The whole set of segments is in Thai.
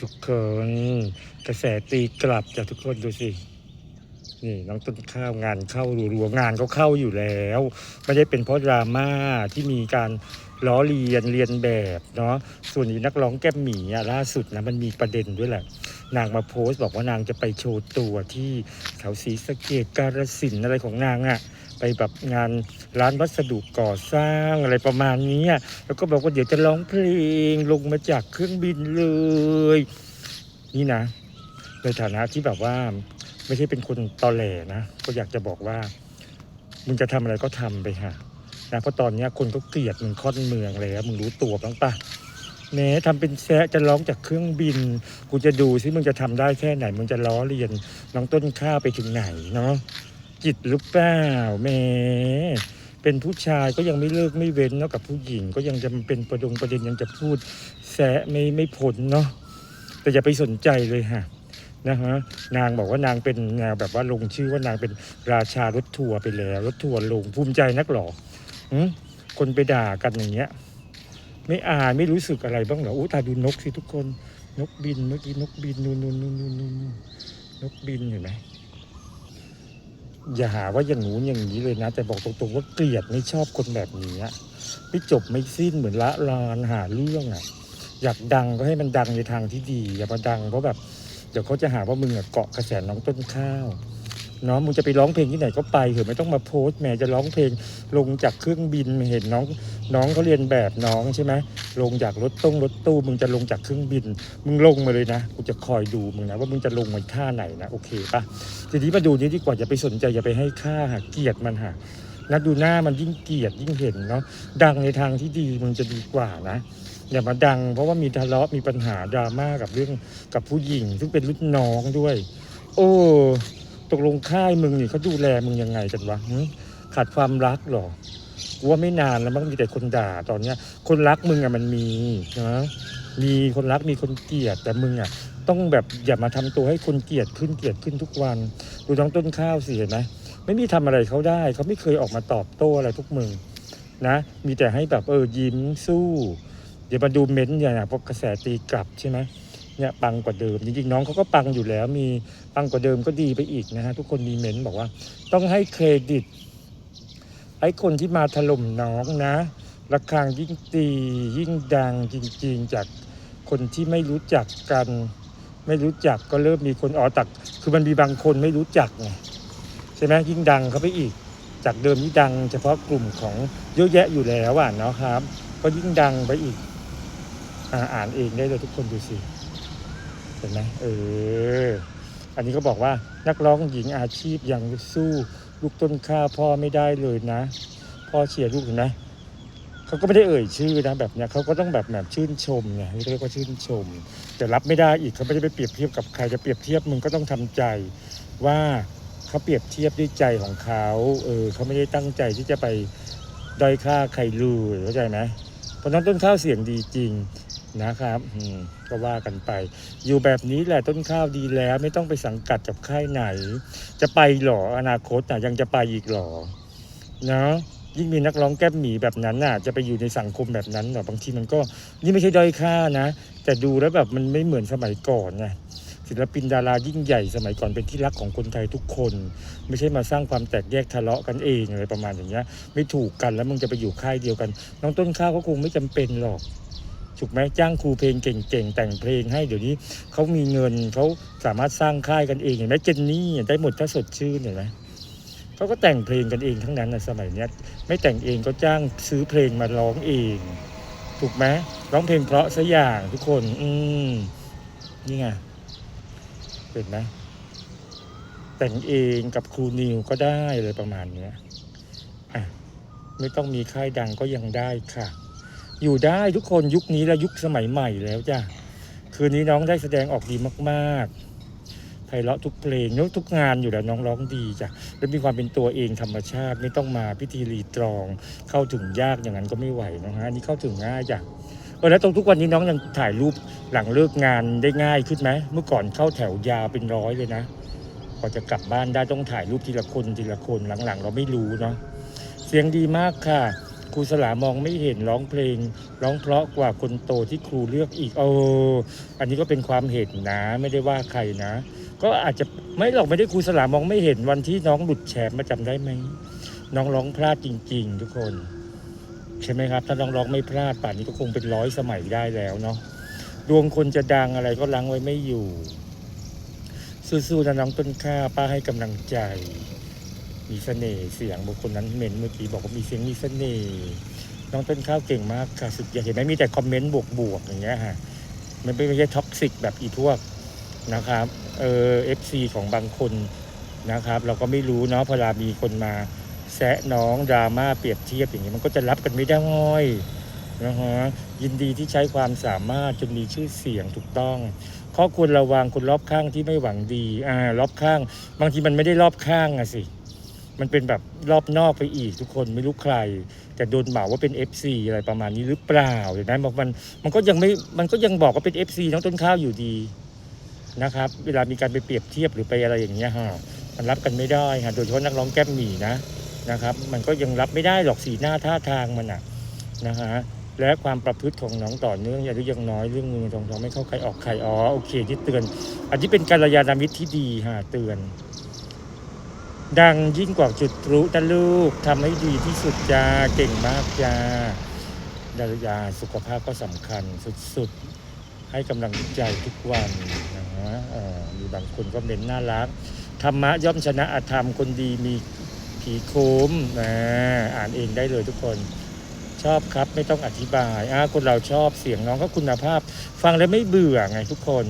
ทุกคนกระแสตีกลับจากทุกคนดูสิ นี่น้องต้นข้าวงานเข้ารัวๆงานก็เข้าอยู่แล้ว ไม่ได้เป็นเพราะดราม่าที่มีการล้อเลียนเรียนแบบเนาะส่วนอีนักร้องแก้มหมีอะล่าสุดนะมันมีประเด็นด้วยแหละ นางมาโพสต์บอกว่านางจะไปโชว์ตัวที่แถวศรีสะเกดการสินธุ์อะไรของนางอะ แบบงานร้านวัสดุก่อสร้างอะไรประมาณนี้แล้วก็บอกว่าเดี๋ยวจะร้องเพลงลงมาจากเครื่องบินเลย นี่นะ ในฐานะที่แบบว่า ไม่ใช่เป็นคนตอแหลนะ ก็อยากจะบอกว่า มึงจะทำอะไรก็ทำไปค่ะนะเพราะตอนนี้คนก็เกลียดมึงค่อนเมืองแล้วมึงรู้ตัวบ้างปะแหม้ทำเป็นแซะจะร้องจากเครื่องบิน กูจะดูซิมึงจะทำได้แค่ไหน มึงจะล้อเลียนน้องต้นข้าวไปถึงไหนเนาะ จิตหรือเปล่าแม้เป็นผู้ชายก็ยังไม่เลิกไม่เว้นเนาะกับผู้หญิงก็ยังจะเป็นประดงประเด็นยังจะพูดแซะไม่ไม่พ้นเนาะแต่อย่าไปสนใจเลยค่ะนะฮะนางบอกว่านางเป็นแนวแบบว่าลงชื่อว่านางเป็นราชารถทัวร์ไปแล้วรถทัวร์ลงภูมิใจนักหรอหึคนไปด่ากันอย่างเงี้ย ไม่อายไม่รู้สึกอะไรบ้างเหรออู้ตาดูนกสิทุกคน นกบินเมื่อกี้นกบินนูนนูนนูนนู่นนุนนกบินเห็นไหม อย่าหาว่าอย่างงู้นอย่างนี้เลยนะ แต่บอกตรงๆว่าเกลียดไม่ชอบคนแบบนี้ไม่จบไม่สิ้นเหมือนละลานหาเรื่องอะ อยากดังก็ให้มันดังในทางที่ดี อย่ามาดังเพราะแบบเดี๋ยวเขาจะหาว่ามึงเกาะกระแสน้องต้นข้าว เนาะมึงจะไปร้องเพลงที่ไหนก็ไปเถอะไม่ต้องมาโพสต์แหม่จะร้องเพลงลงจากเครื่องบินเห็นน้องน้องเขาเรียนแบบน้องใช่ไหมลงจากรถตู้รถตู้มึงจะลงจากเครื่องบิน มึงลงมาเลยนะกูจะคอยดูมึงนะว่ามึงจะลงมาท่าไหนนะโอเคปะทีนี้มาดูนี้ดีกว่าอย่าไปสนใจอย่าไปให้ค่าหาเกียดมันหานะดูหน้ามันยิ่งเกลียดยิ่งเห็นเนาะดังในทางที่ดีมึงจะดีกว่านะอย่ามาดัง เพราะว่ามีทะเลาะมีปัญหาดราม่ากับเรื่องกับผู้หญิง ซึ่งเป็นรุ่นน้องด้วย โอ้ ตกลงค่ายมึงนี่เขาดูแลมึงยังไงกันวะขาดความรักหรอกูว่าไม่นานแล้วมันมีแต่คนด่าตอนเนี้ย คนรักมึงอะมันมีนะมีคนรักมีคนเกลียดแต่มึงอะต้องแบบอย่ามาทำตัวให้คนเกลียดขึ้นเกลียดขึ้นทุกวัน ดูน้องต้นข้าวสิเห็นไหมไม่มีทำอะไรเขาได้ เขาไม่เคยออกมาตอบโต้อะไรพวกมึงนะ มีแต่ให้แบบเออยิ้มสู้ เดี๋ยวมาดูเม้นต์อย่างเพราะกระแสตีกลับใช่ไหม เนี่ยปังกว่าเดิมจริงๆน้องเขาก็ปังอยู่แล้ว มีปังกว่าเดิมก็ดีไปอีกนะฮะทุกคนมีเมนต์บอกว่า ต้องให้เครดิตไอ้คนที่มาถล่มน้องนะระฆังยิ่งตียิ่งดังจริง ๆ จากคนที่ไม่รู้จักกัน ไม่รู้จักก็เริ่มมีคนอ๋อตัก คือมันมีบางคนไม่รู้จักไงใช่ไหมยิ่งดังเข้าไปอีก จากเดิมที่ดัง เฉพาะกลุ่มของเยอะแยะอยู่แล้วอะเนาะครับ ก็ยิ่งดังไปอีกอ่านเองได้เลยทุกคนดูสิ ห็นไหมเออ อันนี้ก็บอกว่านักร้องหญิงอาชีพยังสู้ลูกต้นข้าพ่อไม่ได้เลยนะ พ่อเชียร์ลูกเห็นไหมเขาก็ไม่ได้เอ่ยชื่อนะแบบเนี้ยเขาก็ต้องแบบแบบชื่นชมไงเรียกว่าชื่นชม แต่รับไม่ได้อีกเขาไม่ได้ไปเปรียบเทียบกับใครจะเปรียบเทียบมึงก็ต้องทำใจว่าเขาเปรียบเทียบด้วยใจของเขาเออเขาไม่ได้ตั้งใจที่จะไปด้อยค่าใครเลยเข้าใจไหมเพราะน้องต้นข้าวเสียงดีจริง นะครับก็ว่ากันไป อยู่แบบนี้แหละต้นข้าวดีแล้ว ไม่ต้องไปสังกัดกับค่ายไหน จะไปหรออนาคตนะยังจะไปอีกหรอเนาะยิ่งมีนักร้องแก้มหมีแบบนั้นน่ะ จะไปอยู่ในสังคมแบบนั้นเนาะบางทีมันก็นี่ไม่ใช่ด้อยค่านะ แต่ดูแล้วแบบมันไม่เหมือนสมัยก่อนไงศิลปินดารายิ่งใหญ่สมัยก่อนเป็นที่รักของคนไทยทุกคน ไม่ใช่มาสร้างความแตกแยกทะเลาะกันเองอะไรประมาณอย่างเงี้ย ไม่ถูกกันแล้วมึงจะไปอยู่ค่ายเดียวกัน น้องต้นข้าวก็คงไม่จำเป็นหรอก ถูกไหมจ้างครูเพลงเก่งๆ แต่งเพลงให้เดี๋ยวนี้เขามีเงินเขาสามารถสร้างค่ายกันเองเห็นไหมเจนนี่ได้หมดถ้าสดชื่นเห็นไหมเขาก็แต่งเพลงกันเองทั้งนั้นนะสมัยเนี้ยไม่แต่งเองก็จ้างซื้อเพลงมาร้องเอง ถูกไหมร้องเพลงเพราะซะอย่างทุกคน อืมนี่ไงเห็นไหมแต่งเองกับครูนิวก็ได้เลยประมาณเนี้ยอะไม่ต้องมีค่ายดังก็ยังได้ค่ะ อยู่ได้ทุกคนยุคนี้และยุคสมัยใหม่แล้วจ้ะคืนนี้น้องได้แสดงออกดีมากๆไพเราะทุกเพลงทุกงานอยู่แล้วน้องร้องดีจ้ะและมีความเป็นตัวเองธรรมชาติไม่ต้องมาพิธีรีตรอง เข้าถึงยากอย่างนั้นก็ไม่ไหวนะฮะนนี้เข้าถึงง่ายจ้ะเออแล้วตรงทุกวันนี้น้องยังถ่ายรูปหลังเลิกงานได้ง่ายขึ้นไหมเมื่อก่อนเข้าแถวยาวเป็นร้อยเลยนะพอจะกลับบ้านได้ต้องถ่ายรูปทีละคนทีละคนหลังๆ เราไม่รู้เนาะเสียงดีมากค่ะ ครูสลามองไม่เห็นร้องเพลง ร้องเพราะกว่าคนโตที่ครูเลือกอีก โอ้อันนี้ก็เป็นความเห็นนะไม่ได้ว่าใครนะ ก็อาจจะไม่หรอกไม่ได้ครูสลามองไม่เห็นวันที่น้องหลุดแชมป์มาจำได้ไหมน้องร้องพลาดจริง ๆ ทุกคน ใช่ไหมครับ ถ้าน้องร้องไม่พลาดป่านนี้ก็คงเป็นร้อยสมัยได้แล้วเนาะดวงคนจะดังอะไรก็ล้างไว้ไม่อยู่ สู้ๆนะน้องต้นข้าป้าให้กำลังใจ มีเสน่ห์เสียงบุคคลนั้นเมนเมื่อกี้บอกว่ามีเสียงมีเสน่ห์น้องต้นข้าวเก่งมากค่ะสุดยอดเห็นไหมมีแต่คอมเมนต์บวกๆอย่างเงี้ยฮะมันไม่ใช่ท็อกซิกแบบอีพวกนะครับเออเอฟซีของบางคนนะครับ เราก็ไม่รู้เนาะพอเวลามีคนมาแซะน้องดราม่าเปรียบเทียบอย่างนี้มันก็จะรับกันไม่ได้นะฮะยินดีที่ใช้ความสามารถจนมีชื่อเสียงถูกต้องข้อควรระวังคนรอบข้างที่ไม่หวังดีอ่ารอบข้าง บางทีมันไม่ได้รอบข้างอะสิ มันเป็นแบบรอบนอกไปอีกทุกคนไม่รู้ใคร แต่โดนเหมาว่าเป็น FC อะไรประมาณนี้หรือเปล่าเห็นไหมบอกมันมันก็ยังไม่มันก็ยังบอกว่าเป็น FC น้องต้นข้าวอยู่ดีนะครับ เวลามีการไปเปรียบเทียบหรือไปอะไรอย่างเงี้ยฮะมันรับกันไม่ได้ฮะโดยเฉพาะนักร้องแก้มหมี่นะนะครับ มันก็ยังรับไม่ได้หรอกสีหน้าท่าทางมันอะนะฮะและความประพฤติของน้องต่อเนื่องอย่าอายุยังน้อยเรื่องเงินทองทองไม่เข้าใครออกใครอ๋อโอเคที่เตือน อันนี้เป็นกัลยาณมิตรที่ดีฮะเตือน ดังยิ่งกว่าจุดพลุนะลูกทำให้ดีที่สุดจ้าเก่งมากจ้าดารยาสุขภาพก็สำคัญสุดๆ ให้กำลังใจทุกวันนะฮะมีบางคนก็เน้นน่ารัก ธรรมะย่อมชนะอธรรมคนดีมีผีโคมนะอ่านเองได้เลยทุกคนชอบครับ ไม่ต้องอธิบายอ่าคนเราชอบเสียงน้องก็คุณภาพ ฟังแล้วไม่เบื่อไงทุกคน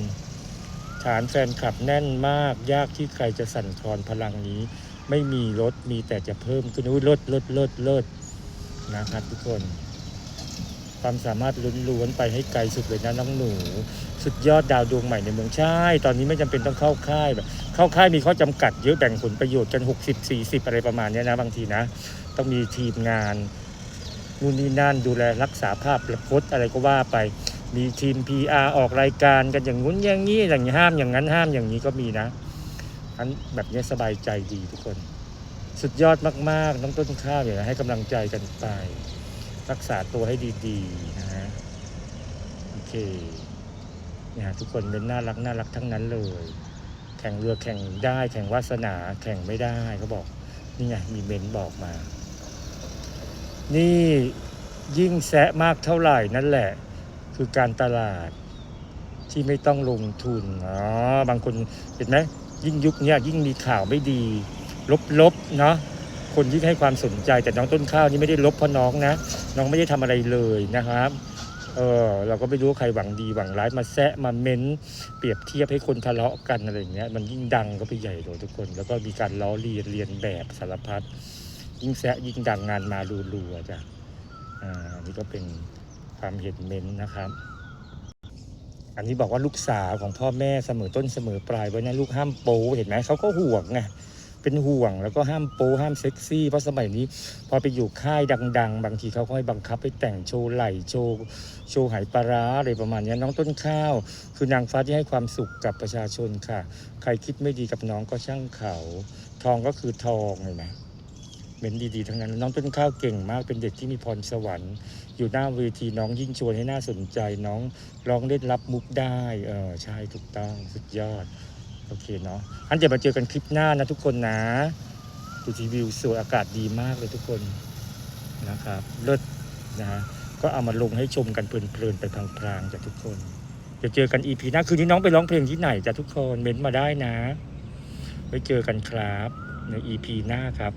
ฐานแฟนคลับแน่นมาก ยากที่ใครจะสั่นคลอนพลังนี้ ไม่มีลดมีแต่จะเพิ่มขึ้นอุ้ยลดลดลดลดนะครับทุกคน ความสามารถล้วนๆไปให้ไกลสุดเลยนะน้องหนู สุดยอดดาวดวงใหม่ในเมืองใช่ ตอนนี้ไม่จำเป็นต้องเข้าค่ายแบบเข้าค่ายมีข้อจำกัดเยอะแบ่งผลประโยชน์กัน 60 40 อะไรประมาณนี้นะบางทีนะ ต้องมีทีมงานนู่นนี่นั่นดูแลรักษาภาพประพจน์อะไรก็ว่าไป มีทีม PR ออกรายการกันอย่างงุ้นอย่างนี้อย่างนี้ห้ามอย่างนั้นห้ามอย่างนี้ก็มีนะอันแบบนี้สบายใจดีทุกคน สุดยอดมากๆน้องต้นข้าวเนี่ยให้กำลังใจกันไป รักษาตัวให้ดีๆนะฮะโอเคเนี่ยทุกคนเป็นน่ารักน่ารักทั้งนั้นเลย แข่งเรือแข่งได้ แข่งวาสนาแข่งไม่ได้เขาบอกนี่ไงมีเมนบอกมา นี่ยิ่งแซะมากเท่าไหร่นั่นแหละ คือการตลาดที่ไม่ต้องลงทุนอ๋อบางคนเห็นไหมยิ่งยุคเนี้ยยิ่งมีข่าวไม่ดี ลบๆเนาะคนยิ่งให้ความสนใจแต่น้องต้นข้าวนี่ไม่ได้ลบเพราะน้องนะ น้องไม่ได้ทำอะไรเลยนะครับเออเราก็ไม่รู้ใครหวังดีหวังร้ายมาแซะมาเม้น เปรียบเทียบให้คนทะเลาะกันอะไรอย่างเงี้ยมันยิ่งดังก็ไปใหญ่เลยทุกคน แล้วก็มีการล้อเลียนเรียนแบบสารพัดยิ่งแซะยิ่งดังงานมารัวๆจ้ะอ่านี่ก็เป็น ความเห็นเม้นนะครับ อันนี้บอกว่าลูกสาวของพ่อแม่เสมอต้นเสมอปลายไว้นะลูกห้ามโป๊เห็นไหมเขาก็ห่วงไงเป็นห่วงแล้วก็ห้ามโป๊ห้ามเซ็กซี่เพราะสมัยนี้ พอไปอยู่ค่ายดัง ๆ บางทีเขาก็ให้บังคับให้แต่งโชว์ไหล่โชว์โชว์ไหปลาร้าอะไรประมาณนี้น้องต้นข้าว คือนางฟ้าที่ให้ความสุขกับประชาชนค่ะ ใครคิดไม่ดีกับน้องก็ช่างเขา ทองก็คือทองเห็นไห มเม้นดีๆทั้งนั้น น้องต้นข้าวเก่งมากเป็นเด็กที่มีพรสวรรค์ อยู่หน้าเวทีน้องยิ่งชวนให้น่าสนใจน้องร้องเล่นรับมุกได้เออใช่ถูกต้องสุดยอดโอเคเนาะอันเดี๋ยวมาเจอกันคลิปหน้านะทุกคนนะดูทีวิวสวยอากาศดีมากเลยทุกคนนะครับเลิศนะฮะก็เอามาลงให้ชมกันเพลินๆไปพลางๆจากทุกคนจะเจอกันอีพีหน้าคืนนี้น้องไปร้องเพลงที่ไหนจ้ะทุกคนเม้นต์มาได้นะไว้เจอกันครับในอีพีหน้าครับ